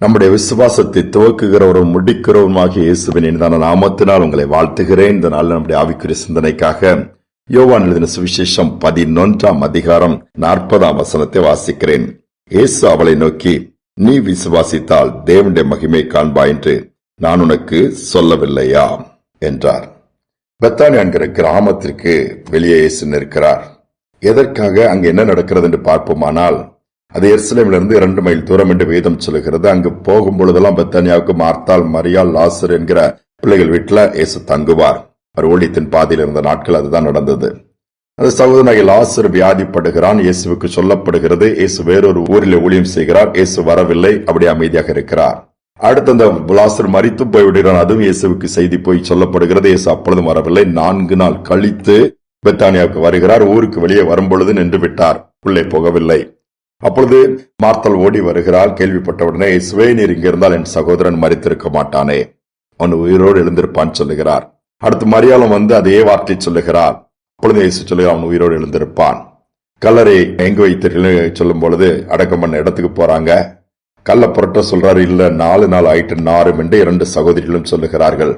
நம்முடைய விசுவாசத்தை துவக்குகிறவரும் முடிக்கிறவருமாகிய இயேசுவின் இனிதான நாமத்தினால் உங்களை வாழ்த்துகிறேன். இந்த நாள் நம்முடைய ஆவிக்குரிய சிந்தனைக்காக யோவான் எழுதின சுவிசேஷம் பதினொன்றாம் அதிகாரம் நாற்பதாம் வசனத்தை வாசிக்கிறேன். இயேசு அவளை நோக்கி நீ விசுவாசித்தால் தேவனுடைய மகிமை காண்பாய் என்று நான் உனக்கு சொல்லவில்லையா? என்றார். பெத்தானி என்கிற கிராமத்திற்கு வெளியே இயேசு நிற்கிறார். எதற்காக அங்கு என்ன நடக்கிறது? என்று பார்ப்போமானால் அது எருசலேமிலிருந்து இரண்டு மைல் தூரம் என்று வேதம் சொல்லுகிறது. அங்கு போகும் பொழுதெல்லாம் பெத்தானியாவுக்கு மார்த்தால் மரியால் லாசர் என்கிற பிள்ளைகள் வீட்டில் இயேசு தங்குவார். அவர் ஊழியத்தின் பாதையில் இருந்த நாட்கள் அதுதான் நடந்தது. அந்த சகோதரனாகி லாசர் வியாதிப்படுகிறான். இயேசுவுக்கு சொல்லப்படுகிறது இயேசு வேறொரு ஊரில் ஊழியம் செய்கிறார். இயேசு வரவில்லை அப்படி அமைதியாக இருக்கிறார். அடுத்து அந்த லாசர் மறித்து போய்விடுகிறான். அதுவும் இயேசுவுக்கு செய்தி போய் சொல்லப்படுகிறது இயேசு அப்பொழுதும் வரவில்லை. நான்கு நாள் கழித்து பெத்தானியாவுக்கு வருகிறார். ஊருக்கு வெளியே வரும்பொழுது நின்று விட்டார் உள்ளே போகவில்லை. அப்பொழுது மார்த்தல் ஓடி வருகிறாள். கேள்விப்பட்டவுடனே இயேசுவே நீர் இங்கிருந்தால் என் சகோதரன் மறித்திருக்க மாட்டானே? அவன் உயிரோடு எழுந்திருப்பான் சொல்லுகிறார். அடுத்து மரியாளம் வந்து அதே வார்த்தை சொல்லுகிறார் அப்பொழுது இயேசு சொல்லுகிறார் அவன் உயிரோடு எழுந்திருப்பான். கல்லறை எங்கு வைத்தீர்கள்? சொல்லும் பொழுது அடக்கம் பண்ண இடத்துக்கு போறாங்க. கல்ல புரட்ட சொல்றாரு இல்ல நாலு நாள் ஆயிட்டு நாரும் என்று இரண்டு சகோதரிகளும் சொல்லுகிறார்கள்.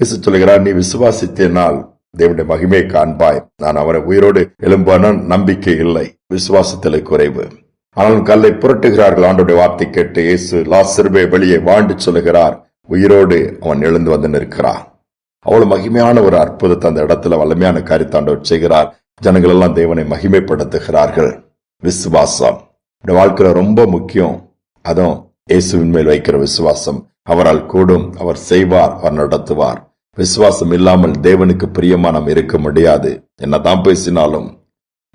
இயேசு சொல்லுகிறார் நீ விசுவாசித்தேனால் தேவனுடைய மகிமையை காண்பாய். நான் அவரை உயிரோடு எழும்பான நம்பிக்கை இல்லை. விசுவாசத்திலே குறைவு. ஆனால் கல்லை புரட்டுகிறார்கள். ஆண்டோட வார்த்தை கேட்டு இயேசு லாசர்பே வெளியே வாழ்ந்து சொல்லுகிறார். உயிரோடு அவன் எழுந்து வந்து நிற்கிறான். அவ்வளவு மகிமையான ஒரு அற்புதத்தை அந்த இடத்துல வல்லமையான காரியத்தாண்டவர் செய்கிறார். ஜனங்கள் எல்லாம் தேவனை மகிமைப்படுத்துகிறார்கள். விசுவாசம். இந்த வாழ்க்கையில ரொம்ப முக்கியம். அதுவும் இயேசுவின் மேல் வைக்கிற விசுவாசம். அவரால் கூடும். அவர் செய்வார். அவர் நடத்துவார். விசுவாசம் இல்லாமல் தேவனுக்கு பிரியமா நாம் இருக்க முடியாது. என்னதான் பேசினாலும்.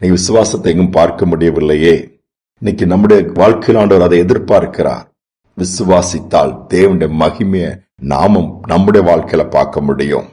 நீ விசுவாசத்தை எங்கும் பார்க்க முடியவில்லையே. இன்னைக்கு நம்முடைய வாழ்க்கையில் ஆண்டவர் அதை எதிர்பார்க்கிறார். விசுவாசித்தால் தேவனுடைய மகிமைய நாமும் நம்முடைய வாழ்க்கையில பார்க்க முடியும்.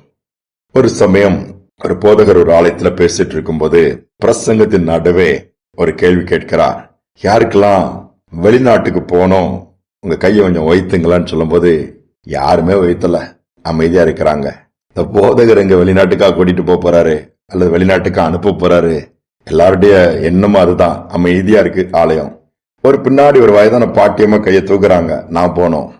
ஒரு சமயம் ஒரு போதகர் ஒரு ஆலயத்துல பேசிட்டு இருக்கும்போது பிரசங்கத்தின் நடுவே ஒரு கேள்வி கேட்கிறார். யாருக்கெல்லாம் வெளிநாட்டுக்கு போனோம் உங்க கையை கொஞ்சம் வைத்துங்களான்னு சொல்லும்போது யாருமே வைத்தல அமைதியா இருக்கிறாங்க. இந்த போதகர் எங்க வெளிநாட்டுக்கா கூட்டிட்டு போக போறாரு? அல்லது வெளிநாட்டுக்கா அனுப்ப போறாரு? எல்லாருடைய எண்ணமும் அதுதான். அமைதியா இருக்கு ஆலயம். ஒரு பின்னாடி ஒரு வயதான பாட்டியமா கையை தூக்குறாங்க. நான் போனோம்.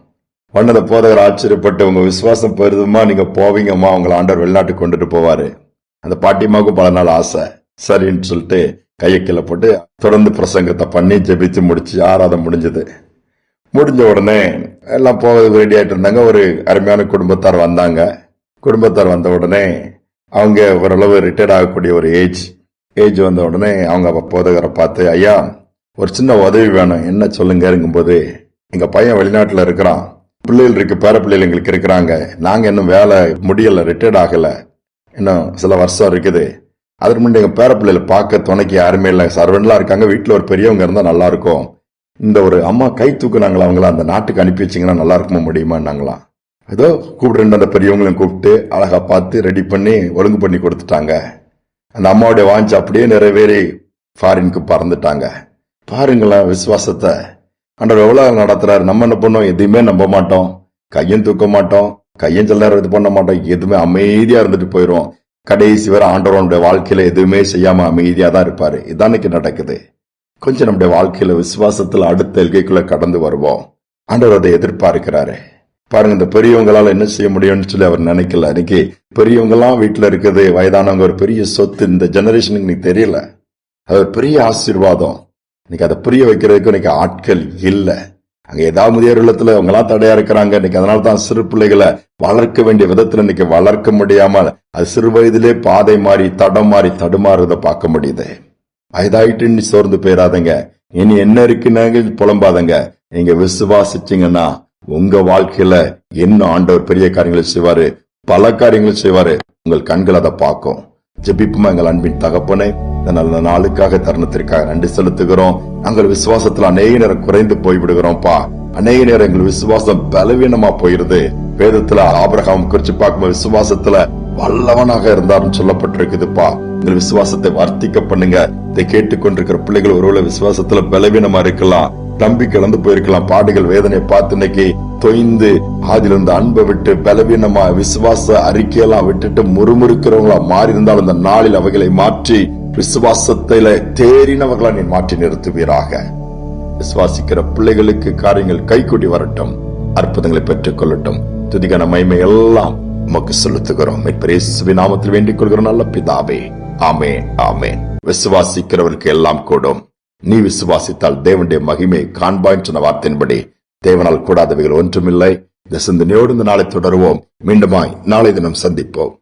வண்ணத போதகர் ஆச்சரியப்பட்டு உங்க விசுவாசம் பெருதுமா? நீங்க போவீங்கம்மா. உங்களை ஆண்டவர் வெளிநாட்டுக்கு கொண்டுட்டு போவாரு. அந்த பாட்டியம்மாவுக்கும் பல நாள் ஆசை. சரின்னு சொல்லிட்டு கையை கீழே போட்டு தொடர்ந்து பிரசங்கத்தை பண்ணி ஜெபித்து முடிச்சு ஆராதம் முடிஞ்சது. முடிஞ்ச உடனே எல்லாம் போக ரெடி ஆயிட்டு இருந்தாங்க. ஒரு அருமையான குடும்பத்தார் வந்தாங்க. குடும்பத்தார் வந்த உடனே அவங்க ஓரளவு ரிட்டையர்ட் ஆகக்கூடிய ஒரு ஏஜ் ஏஜ் வந்த உடனே அவங்க போதகரை பார்த்து ஐயா ஒரு சின்ன உதவி வேணும். என்ன சொல்லுங்கங்கும்போது எங்கள் பையன் வெளிநாட்டில் இருக்கிறான். பிள்ளைகள் இருக்கு பேர பிள்ளைகள் எங்களுக்கு இருக்கிறாங்க. நாங்கள் இன்னும் வேலை முடியலை ரிட்டையர்ட் ஆகலை. இன்னும் சில வருஷம் இருக்குது. அதற்கு முன்னாடி எங்கள் பேர பிள்ளைகளை பார்க்க துணைக்கு யாருமே இல்லை. சர்வெண்ட்லாம் இருக்காங்க. வீட்டில் ஒரு பெரியவங்க இருந்தால் நல்லா இருக்கும். இந்த ஒரு அம்மா கை தூக்குனாங்களா அவங்கள? அந்த நாட்டுக்கு அனுப்பி வச்சிங்கன்னா நல்லா இருக்குமா முடியுமான்னாங்களாம். ஏதோ கூப்பிட்டு அந்த பெரியவங்களையும் கூப்பிட்டு அழகாக பார்த்து ரெடி பண்ணி ஒழுங்கு பண்ணி கொடுத்துட்டாங்க. அந்த அம்மாவுடைய வாஞ்சி அப்படியே நிறைவேறி ஃபாரினுக்கு பறந்துட்டாங்க. பாருங்களேன் விசுவாசத்தை. ஆண்டவர் எவ்வளோ நடத்துறாரு. நம்ம என்ன பண்ணோம்? எதுவுமே நம்ப மாட்டோம். கையும் தூக்க மாட்டோம். கையும் சில நேரம் இது பண்ண மாட்டோம். எதுவுமே அமைதியா இருந்துட்டு போயிடும் கடைசி வரை ஆண்டவனுடைய வாழ்க்கையில எதுவுமே செய்யாம அமைதியா தான் இருப்பாரு. இதானைக்கு நடக்குது. கொஞ்சம் நம்முடைய வாழ்க்கையில விசுவாசத்துல அடுத்த எல்கைக்குள்ள கடந்து வருவோம். ஆண்டவர் அதை எதிர்பார்க்கிறாரு. பாருங்க இந்த பெரியவங்களால என்ன செய்ய முடியும்னு சொல்லி அவர் நினைக்கல. இன்னைக்கு பெரியவங்க எல்லாம் வீட்டுல இருக்குது வயதானவங்க ஒரு பெரிய சொத்து இந்த ஜெனரேஷனுக்கு இன்னைக்கு தெரியல. அது ஒரு பெரிய ஆசீர்வாதம். இன்னைக்கு அதை புரிய வைக்கிறதுக்கு இன்னைக்கு ஆட்கள் இல்ல. அங்க ஏதாவது முதியோர் இல்லத்துல அவங்க எல்லாம் தடையா இருக்கிறாங்க. இன்னைக்கு அதனால தான் சிறு பிள்ளைகளை வளர்க்க வேண்டிய விதத்துல இன்னைக்கு வளர்க்க முடியாம அது சிறு வயதிலே பாதை மாறி தடம் மாறி தடுமாறுறத பார்க்க முடியுது. வயதாயிட்டு சோர்ந்து போயிடாதங்க இனி என்ன இருக்குன்னு புலம்பாதங்க. நீங்க விசுவாசிச்சீங்கன்னா உங்க வாழ்க்கையில என்ன ஆண்டவர் பெரிய காரியங்களை செய்வாரு? பல காரியங்களை செய்வாரு. உங்கள் கண்கள் அதை பார்க்கும். ஜெபிப்புமா எங்கள் அன்பின் தகப்பனே இந்த நல்ல நாளுக்காக தருணத்திற்காக நன்றி செலுத்துகிறோம். நாங்கள் விசுவாசத்துல அநேக நேரம் குறைந்து போய்விடுகிறோம்ப்பா. அநேக நேரம் எங்கள் விசுவாசம் பலவீனமா போயிருது. வேதத்துல ஆபரகம் குறிச்சு பார்க்கும்போது விசுவாசத்துல வல்லவனாக இருந்தார்னு சொல்லப்பட்டிருக்குதுப்பா. எங்கள் விசுவாசத்தை வர்த்திக்க பண்ணுங்க. இதை கேட்டுக்கொண்டிருக்கிற பிள்ளைகள் ஒருவேளை விசுவாசத்துல பலவீனமா இருக்கலாம். தம்பி கலந்து போயிருக்கலாம். பாடுகள் வேதனை பார்த்து இன்னைக்கு தொய்ந்து அதில் இருந்த அன்பை விட்டு பலவீனமா விசுவாச அறிக்கையெல்லாம் விட்டுட்டு முறுமுறுக்கிறவங்களா மாறி இருந்தாலும் அந்த நாளில் அவைகளை மாற்றி விசுவாசத்தில தேறினவர்களா நீ மாற்றி நிறுத்துவீராக. விசுவாசிக்கிற பிள்ளைகளுக்கு காரியங்கள் கைகூடி வரட்டும். அற்புதங்களை பெற்றுக் கொள்ளட்டும். துதிகான மைமை எல்லாம் உமக்கு செலுத்துகிறோம். பிரேசுவி நாமத்தில் வேண்டிக் கொள்கிறோம். நல்ல பிதாவே. ஆமே ஆமே விசுவாசிக்கிறவருக்கு எல்லாம் கூடும். நீ விசுவாசித்தால் தேவனுடைய மகிமை காண்பாய் சொன்ன வார்த்தையின்படி தேவனால் கூடாதவைகள் ஒன்றுமில்லை. இந்த சிந்தனையோடு இந்த நாளை தொடருவோம். மீண்டுமாய் நாளை தினம் சந்திப்போம்.